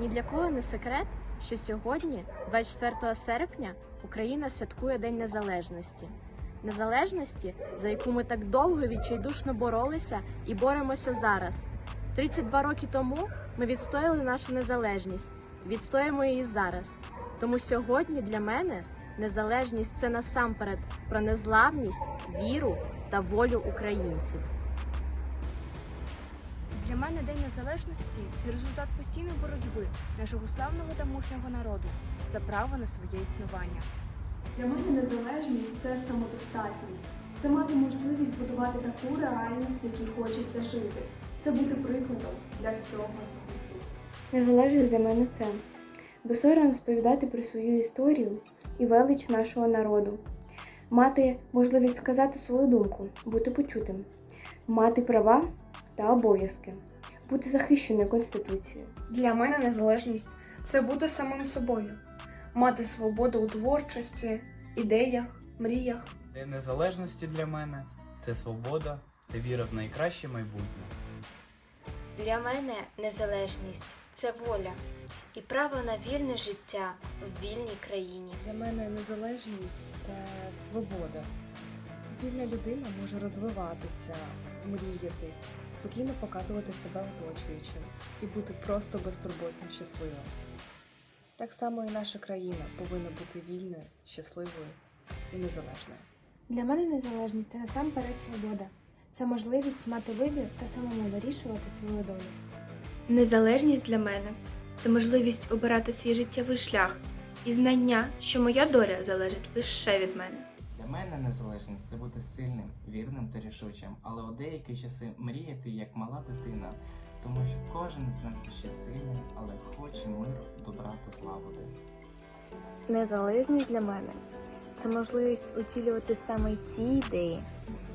Ні для кого не секрет, що сьогодні, 24 серпня, Україна святкує День Незалежності. Незалежності, за яку ми так довго відчайдушно боролися і боремося зараз. 32 роки тому ми відстояли нашу незалежність, відстоїмо її зараз. Тому сьогодні для мене незалежність це насамперед про незламність, віру та волю українців. Для мене День Незалежності це результат постійної боротьби нашого славного та мужнього народу за право на своє існування. Для мене незалежність це самодостатність. Це мати можливість будувати таку реальність, в якій хочеться жити. Це бути прикладом для всього світу. Незалежність для мене це безсоромно розповідати про свою історію і велич нашого народу, мати можливість сказати свою думку, бути почутим, мати права та обов'язки, бути захищеною Конституцією. Для мене незалежність це бути самим собою, мати свободу у творчості, ідеях, мріях. День незалежності для мене це свобода та віра в найкраще майбутнє. Для мене незалежність це воля і право на вільне життя в вільній країні. Для мене незалежність це свобода. Вільна людина може розвиватися, мріяти, спокійно показувати себе оточуючим і бути просто безтурботно щасливим. Так само і наша країна повинна бути вільною, щасливою і незалежною. Для мене незалежність це насамперед свобода. Це можливість мати вибір та самому вирішувати свою долю. Незалежність для мене це можливість обирати свій життєвий шлях і знання, що моя доля залежить лише від мене. Мене незалежність це бути сильним, вірним та рішучим, але у деякі часи мріяти як мала дитина, тому що кожен з нас ще сильний, але хоче миру, добра та слабоди. Незалежність для мене це можливість утілювати саме ті ідеї,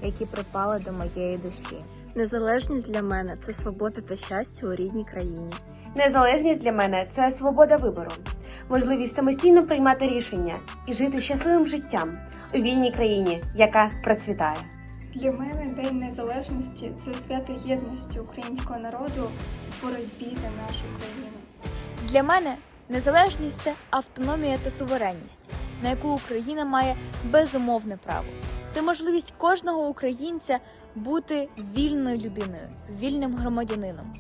які припали до моєї душі. Незалежність для мене це свобода та щастя у рідній країні. Незалежність для мене це свобода вибору, можливість самостійно приймати рішення і жити щасливим життям у вільній країні, яка процвітає. Для мене День Незалежності це свято єдності українського народу в боротьбі за нашу країну. Для мене незалежність це автономія та суверенність, на яку Україна має безумовне право. Це можливість кожного українця бути вільною людиною, вільним громадянином.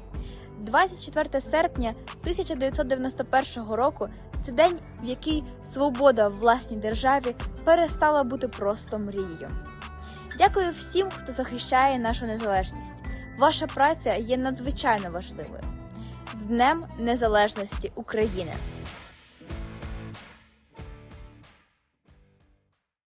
24 серпня 1991 року це день, в який свобода в власній державі перестала бути просто мрією. Дякую всім, хто захищає нашу незалежність. Ваша праця є надзвичайно важливою. З Днем Незалежності України!